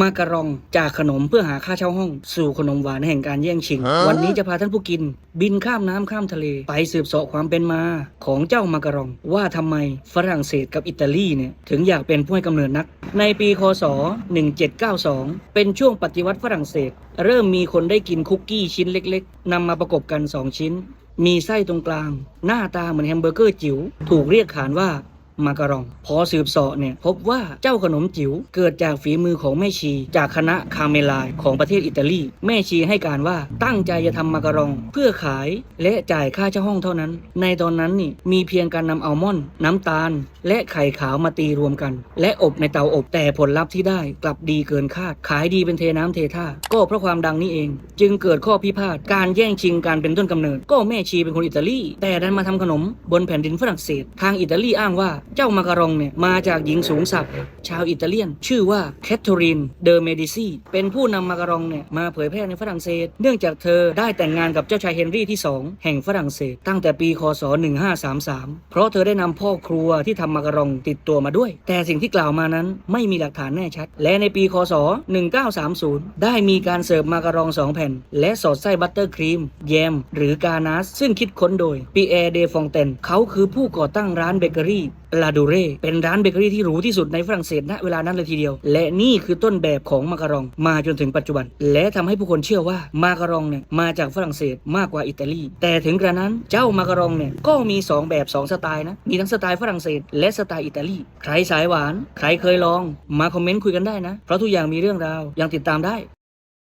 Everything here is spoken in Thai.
มาการองจากขนมเพื่อหาค่าเช่าห้อง สู่ขนมหวานแห่งการแย่งชิง วันนี้จะพาท่านผู้กิน บินข้ามน้ำข้ามทะเล ไปสืบเสาะความเป็นมา ของเจ้ามาการอง ว่าทำไมฝรั่งเศสกับอิตาลีเนี่ยถึงอยากเป็นผู้ให้กำเนิดนัก ในปีคศ 1792 เป็นช่วงปฏิวัติฝรั่งเศส เริ่มมีคนได้กินคุกกี้ชิ้นเล็กๆนำมาประกบกัน 2 ชิ้น มีไส้ตรงกลาง หน้าตาเหมือนแฮมเบอร์เกอร์จิ๋วถูกเรียกขานว่า มาการอง พอสืบสาะเนี่ยพบว่าเจ้าขนมจิ๋วเกิดจากฝีมือของแม่ชี จากคณะคาเมลายของประเทศอิตาลี แม่ชีให้การว่าตั้งใจจะทำมาการอง เพื่อขายและจ่ายค่าเช่าห้องเท่านั้น ในตอนนั้นนี่มีเพียงการนำอัลมอนด์น้ำตาล และไข่ขาวมาตีรวมกัน และอบในเตาอบแต่ผลลัพธ์ที่ได้กลับดีเกินคาด ขายดีเป็นเทน้ำเทท่าก็เพราะความดังนี้เอง จึงเกิดข้อพิพาทการแย่งชิงการเป็นต้นกำเนิด ก็แม่ชีเป็นคนอิตาลี แต่ดันมาทำขนมบนแผ่นดินฝรั่งเศส ทางอิตาลีอ้างว่าเจ้ามาการองเนี่ยมาจากหญิงสูงศักดิ์ชาวอิตาเลียน ชื่อว่าแคทเธอรีนเดอเมดิซีเป็นผู้นำมาการองเนี่ยมาเผยแพร่ในฝรั่งเศส เนื่องจากเธอได้แต่งงานกับเจ้าชายเฮนรี่ที่ 2 แห่งฝรั่งเศส ตั้งแต่ปีคศ 1533 เพราะเธอได้นำพ่อครัวที่ทำมาการองติดตัวมาด้วย แต่สิ่งที่กล่าวมานั้นไม่มีหลักฐานแน่ชัด และในปีคศ 1930 ได้มีการเสิร์ฟมาการอง2แผ่น และสอดไส้บัตเตอร์ครีมแยมหรือกานาสซึ่งคิดค้นโดยปีแอร์เดฟองเตนเขาคือผู้ก่อตั้งร้านเบเกอรี่ลาดูเร่เป็นร้านเบเกอรี่ที่หรูที่สุดในฝรั่งเศสณเวลานั้นเลยทีเดียว และนี่คือต้นแบบของมาการอง มาจนถึงปัจจุบัน และทำให้ผู้คนเชื่อว่ามาการองเนี่ยมาจากฝรั่งเศสมากกว่าอิตาลี แต่ถึงกระนั้นเจ้ามาการองเนี่ยก็มี 2 แบบ 2 สไตล์นะ มีทั้งสไตล์ฝรั่งเศส และสไตล์อิตาลี ใครสายหวาน ใครเคยลอง มาคอมเมนต์คุยกันได้นะ เพราะทุกอย่างมีเรื่องราวยังติดตามได้